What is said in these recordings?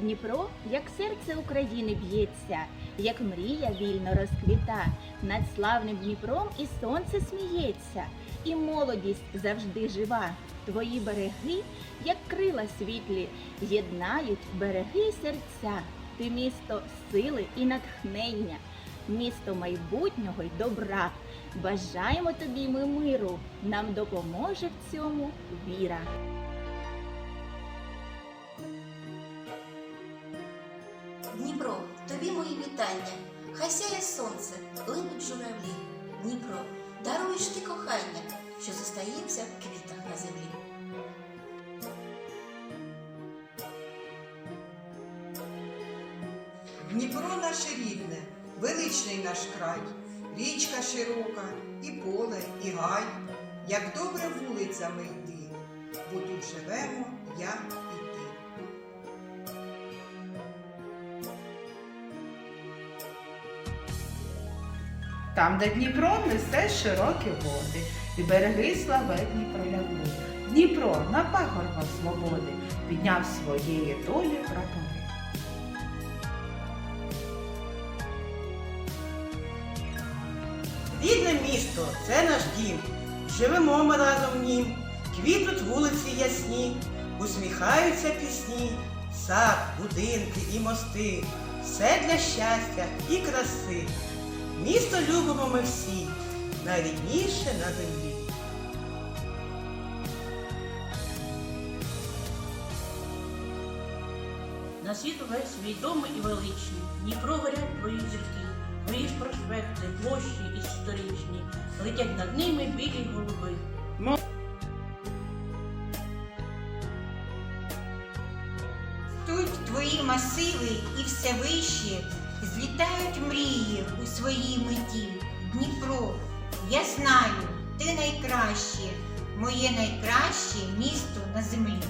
Дніпро, як серце України б'ється, як мрія вільно розквіта, над славним Дніпром і сонце сміється, і молодість завжди жива. Твої береги, як крила світлі, єднають береги серця. Ти місто сили і натхнення, місто майбутнього й добра. Бажаємо тобі ми миру, нам допоможе в цьому віра. Дніпро, тобі мої вітання. Хай сяє сонце, линуть журавлі. Дніпро, даруєш ти кохання, що зостається в квітах на землі. Дніпро наше рідне, величний наш край, річка широка, і поле, і гай. Як добре вулицями йти, бо тут живемо я Там, де Дніпро несе широкі води, і береги славетні пролягли. Дніпро на пагорбах свободи підняв своєї долі прапори. Рідне місто це наш дім. Живемо ми разом в нім. Квітуть вулиці ясні, усміхаються пісні, сад, будинки і мости. Все для щастя і краси. Місто любимо ми всі, найрідніше на землі. На світ увесь відомий і величний. Дніпро горять твої зірки, твої ж проспекти, площі історичні, летять над ними білі голуби. Тут твої масиви і все вище злітають мрії у своїй меті. Дніпро, я знаю, ти найкраще, моє найкраще місто на землі.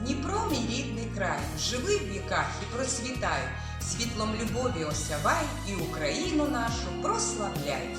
Дніпро, мій рідний край, живи в віках і процвітай, світлом любові осявай і Україну нашу прославляй.